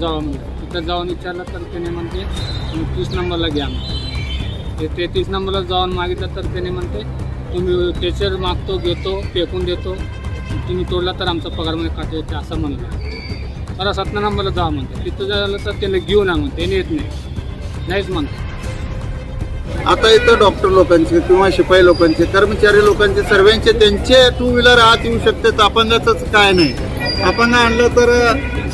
जाऊ म्हणजे तिथं जाऊन विचारलं तर त्याने म्हणते तुम्ही तीस नंबरला घ्या. ते तेहतीस नंबरला जाऊन मागितलं तर त्याने म्हणते तुम्ही टेचर मागतो घेतो फेकून देतो. तुम्ही तोडला तर आमचा पगारमध्ये काटे येते असं म्हणलं. मला सतरा नंबरला जा म्हणते. तिथं झालं तर त्याला घेऊन आणून म्हणते. येत नाही. नाहीच म्हणते. आता इथं डॉक्टर लोकांचे किंवा शिपाई लोकांचे कर्मचारी लोकांचे सर्वांचे त्यांचे टू व्हीलर आत येऊ शकते अपंगाच काय नाही. आपण आणलं तर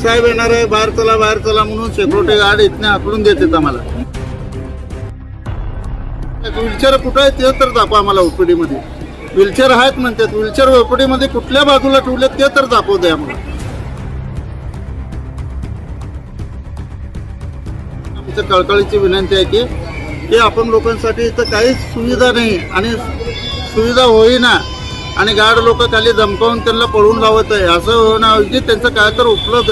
साहेब येणार आहे बाहेर चला बाहेर चला म्हणून सिक्युरिटी गार्ड इथने आकडून देतात आम्हाला. व्हीलचेअर कुठं आहे ते तर दाखवा आम्हाला ओपीडीमध्ये. व्हीलचेअर आहेत म्हणतात व्हीलचेअर ओपीडीमध्ये कुठल्या बाजूला ठेवले ते तर दाखवू दे आम्हाला. आमच्या कळकळीची विनंती आहे की की आपण लोकांसाठी इथं काहीच सुविधा नाही आणि सुविधा होईना. आणि गाड लोक खाली जमकावून त्यांना पळून लावत आहे असं होण्याऐवजी त्यांचं काय तर उपलब्ध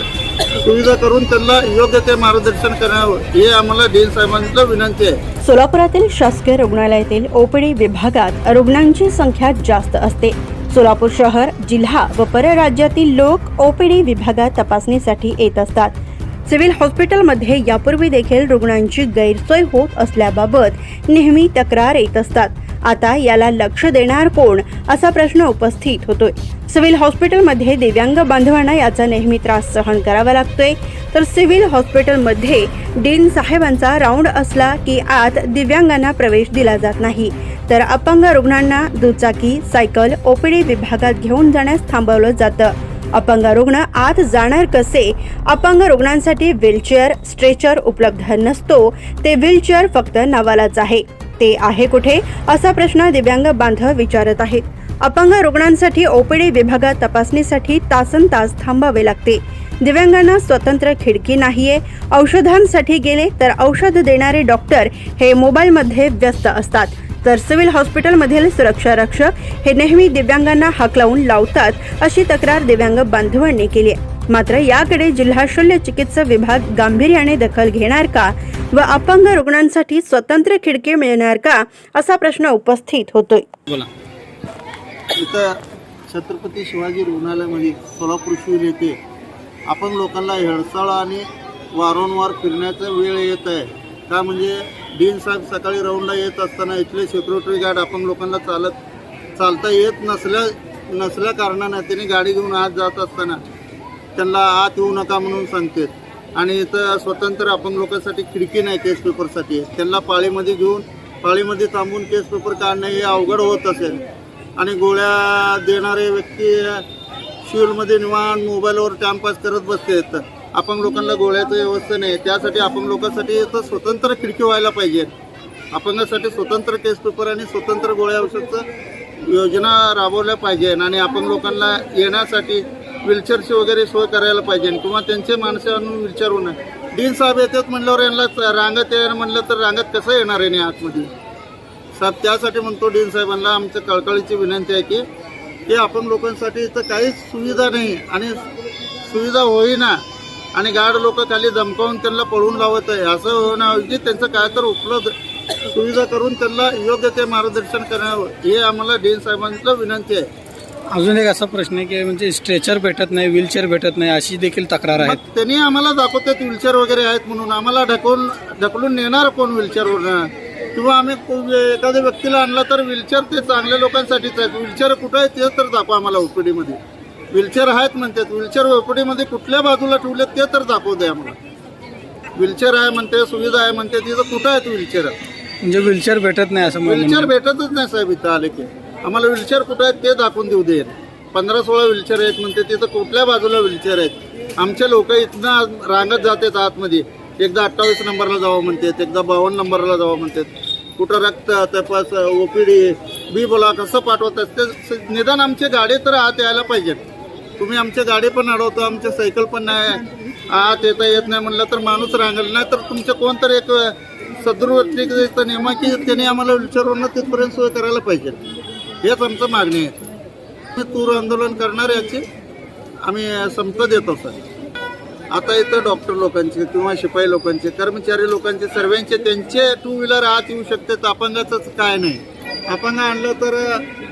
सुविधा करून त्यांना योग्य ते मार्गदर्शन करावं हे आम्हाला डीन साहेबांचं विनंती आहे. सोलापुरातील शासकीय रुग्णालयातील ओपीडी विभागात रुग्णांची संख्या जास्त असते. सोलापूर शहर जिल्हा व परराज्यातील लोक ओपीडी विभागात तपासणीसाठी येत असतात. सिव्हिल हॉस्पिटलमध्ये यापूर्वी देखील रुग्णांची गैरसोय होत असल्याबाबत नेहमी तक्रार येत असतात. आता याला लक्ष देणार कोण असा प्रश्न उपस्थित होतोय. सिव्हिल हॉस्पिटलमध्ये दिव्यांग बांधवांना याचा नेहमी त्रास सहन करावा लागतोय. तर सिव्हिल हॉस्पिटलमध्ये डीन साहेबांचा राऊंड असला की आत दिव्यांगांना प्रवेश दिला जात नाही. तर अपंग रुग्णांना दुचाकी सायकल ओपीडी विभागात घेऊन जाण्यास थांबवलं जातं. अपंग रुग्ण आत जाणार कसे? अपंग रुग्णांसाठी व्हीलचेअर स्ट्रेचर उपलब्ध नसतो. ते व्हीलचेअर फक्त नावालाच आहे. ते आहे कुठे असा प्रश्न दिव्यांग बांधव विचारत आहेत. अपंग रुग्णांसाठी ओपीडी विभागात तपासणीसाठी तासन तास थांबावे लागते. दिव्यांगांना स्वतंत्र खिडकी नाहीये. औषधांसाठी गेले तर औषध देणारे डॉक्टर हे मोबाईलमध्ये व्यस्त असतात. तर सिव्हिल हॉस्पिटलमधील सुरक्षा रक्षक हे नेहमी दिव्यांगांना हाकलावून लावतात अशी तक्रार दिव्यांग बांधवांनी केली आहे. मात्र याकडे जिल्हा शल्य चिकित्सा विभाग गांभीर्याने दखल घेणार का? व अपंग रुग्णांसाठी स्वतंत्र खिडकी मिळणार का असा प्रश्न उपस्थित होतोय. बोला. इथं छत्रपती शिवाजी रुग्णालयामध्ये सोलापूर येथे आपण लोकांना हेळसाळ आणि वारंवार फिरण्याचा वेळ येत आहे. का म्हणजे डीन साहेब सकाळी राऊंडला येत असताना इथले सिक्युरिटी गार्ड आपण लोकांना चालत चालता येत नसल्या नसल्या कारणानं त्यांनी गाडी घेऊन आत जात असताना त्यांना आत येऊ नका म्हणून सांगतात. आणि इथं स्वतंत्र आपण लोकांसाठी खिडकी नाही केस पेपरसाठी. त्यांना पाळीमध्ये घेऊन पाळीमध्ये थांबून केस पेपर काढणं हे अवघड होत असेल. आणि गोळ्या देणारे व्यक्ती शिवलमध्ये निवाण मोबाईलवर टाइमपास करत बसतात आपण लोकांना गोळ्याचं व्यवस्था नाही. त्यासाठी आपण लोकांसाठी इथं स्वतंत्र खिडकी व्हायला पाहिजे. अपंगासाठी स्वतंत्र केस पेपर आणि स्वतंत्र गोळ्या औषधचं योजना राबवल्या पाहिजे. आणि आपण लोकांना येण्यासाठी व्हीलचेअरची वगैरे सोय करायला पाहिजे. किंवा त्यांचे माणसं आणून व्हीलचेअर होणं डीन साहेब येतात म्हणल्यावर यांना रांगत यायला म्हणलं तर रांगत कसं येणार आहे आतमध्ये? साहेब त्यासाठी म्हणतो डीन साहेबांना आमच्या कळकळीची विनंती आहे की की आपण लोकांसाठी इथं काहीच सुविधा नाही आणि सुविधा होईना आणि गाड लोक खाली दमकावून त्यांना पळून लावत आहे. असं होण्याऐवजी त्यांचं काय तर उपलब्ध सुविधा करून त्यांना योग्य ते मार्गदर्शन करावं. हे आम्हाला डीन साहेबांचं विनंती आहे. अजून एक असा प्रश्न आहे की म्हणजे स्ट्रेचर भेटत नाही व्हीलचेअर भेटत नाही अशी देखील तक्रार आहे मग त्यांनी आम्हाला दाखवतात व्हीलचेअर वगैरे आहेत म्हणून. आम्हाला ढकलून ढकलून नेणार कोण व्हीलचेअरवर किंवा आम्ही को- एखाद्या व्यक्तीला आणला तर व्हीलचेअर ते चांगल्या लोकांसाठीच आहेत. व्हीलचेअर कुठं आहे ते तर दाखवा आम्हाला ओपीडी मध्ये व्हीलचेअर आहेत म्हणतात. व्हीलचेअर ओपीडी मध्ये कुठल्या बाजूला ठेवले ते तर दाखवू आम्हाला. व्हीलचेअर आहे म्हणते सुविधा आहे म्हणते तिथं कुठं आहेत व्हीलचेअर? म्हणजे व्हीलचेअर भेटत नाही असं व्हीलचेअर भेटतच नाही साहेब इथं आले की. आम्हाला व्हीलचेअर कुठं आहेत ते दाखवून देऊ दे. पंधरा सोळा व्हीलचेअर आहेत म्हणते तिथं कुठल्या बाजूला व्हीलचेअर आहेत? आमचे लोक इथनं रांगत जातात आतमध्ये. एकदा अठ्ठावीस नंबरला जावं म्हणतात एकदा बावन्न नंबरला जावं म्हणतात. कुठं रक्त तपास ओपीडी बी बोला कसं पाठवत असते निदान आमची गाडी तर आत यायला पाहिजे तुम्ही आमच्या गाडी पण अडवतो आमच्या सायकल पण नाही आत येता येत नाही म्हणलं तर माणूस रांगल नाही तर तुमचं कोणतरी एक सदृवर्ती व्यक्ती नेमा की आम्हाला विचारून तिथपर्यंत सोय करायला पाहिजे हेच आमचं मागणी आहे. तूर आंदोलन करणार याची. आम्ही संप देतो सर. आता इथं डॉक्टर लोकांचे किंवा शिपाई लोकांचे कर्मचारी लोकांचे सर्वांचे त्यांचे टू व्हीलर आत येऊ शकते अपंगाचंच काय नाही. अपंग आणलं तर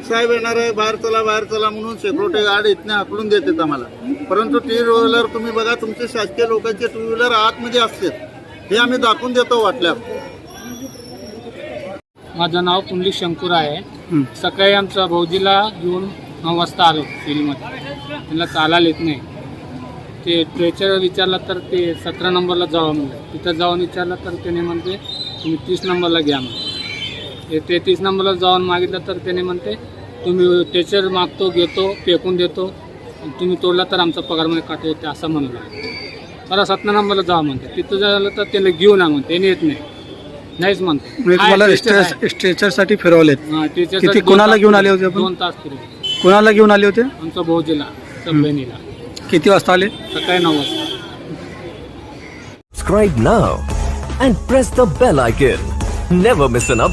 साहेब येणार आहे बाहेर चला बाहेर चला म्हणून सिक्युरिटी गार्ड इथने हाकलून देतात आम्हाला. परंतु टू व्हीलर तुम्ही बघा तुमचे शासकीय लोकांचे टू व्हीलर आतमध्ये असतात. हे आम्ही दाखवून देतो वाटल्यावर. माझं नाव पुंडलिक शंकर आहे. सकाळी आमचा भाऊजीला घेऊन नऊ वाजता आलो फिल्ममध्ये त्यांना चालायला येत नाही. ते ट्रेचर विचारलं तर ते सतरा नंबरला जावं म्हणलं. तिथं जाऊन विचारलं तर त्याने म्हणते तुम्ही तीस नंबरला घ्या म्हणते ते तेहतीस नंबरला जाऊन मागितलं तर त्याने म्हणते तुम्ही टेचर मागतो घेतो फेकून देतो. तुम्ही तोडला तर आमचा पगारमध्ये काट होते असं म्हणलं. मला सतरा नंबरला जावं म्हणते. तिथं झालं तर त्याला घेऊन आ म्हणते. येत नाही. नाहीच म्हणते म्हणजे तुम्हाला आहे, teacher आहे. स्ट्रेच स्ट्रेचरसाठी फिरवलेत किती- साठी कोणाला घेऊन. आले होते आपण? दोन तास फिरलो कोणाला घेऊन आले होते आमचा भाऊजीला बहिणीला किती वाजता आले सकाळी नऊ वाजता Subscribe now and press the bell icon. Never miss an update.